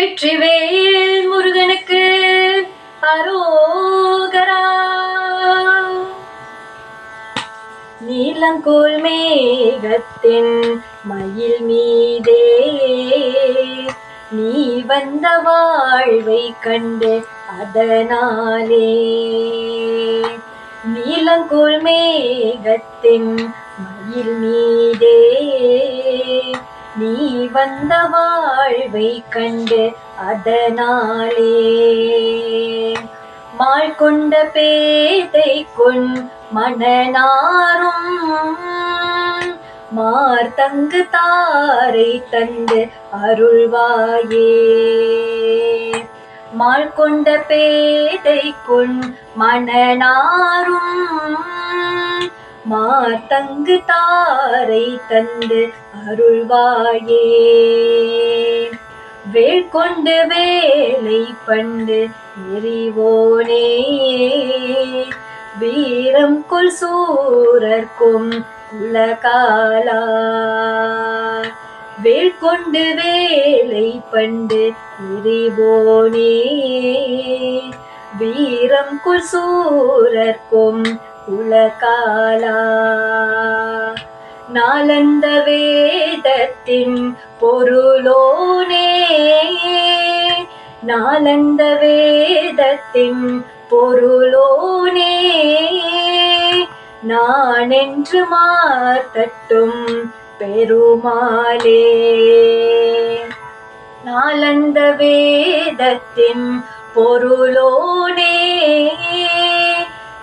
வெற்றிவேல் முருகனுக்கு அரோகரா. நீலங்கோல் மேகத்தின் மயில் மீதே நீ வந்த வாழ்வை கண்டு அதனாலே. நீலங்கோல் மேகத்தின் மயில் மீதே வந்த வாழ்வை கண்டு அதனாலே. மாள் கொண்ட பேதை கொன் மணனாரும் மார்த்தங்கு தாரை தந்து அருள்வாயே. மாள் கொண்ட பேதை கொண் மணனாரும் மாத்தங்கு தாரை தந்து அருள்வாயே. வேள் கொண்டு வேலை பண்டு எறிவோனே. வீரம் கொல் சூரர்க்கும் உலகாலா. வேள் கொண்டு வேலை பண்டு எறிவோனே. வீரம் கொல் சூரர்க்கும் உலகாலா நாலந்த வேதத்தின் பொருளோனே. நாலந்த வேதத்தின் பொருளோனே. நான் என்று மாத்தட்டும் பெருமாளே. நாலந்த வேதத்தின் பொருளோனே.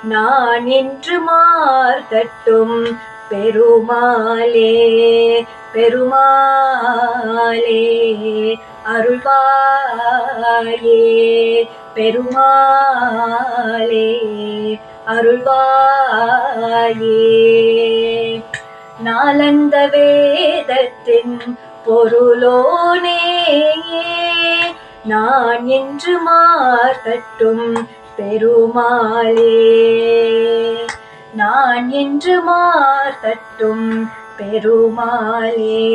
நான் இன்று மார்த்தட்டும் பெருமாளே பெருமாளே அருள்வாயே பெருமாளே அருள்வாயே. நாலந்த வேதத்தின் பொருளோனே நான் என்று மார்த்தட்டும் பெருமாளே. நான் என்று மார்த்தட்டும் பெருமாளே.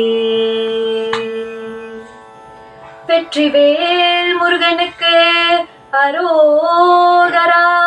வெற்றிவேல் முருகனுக்கு அரோகரா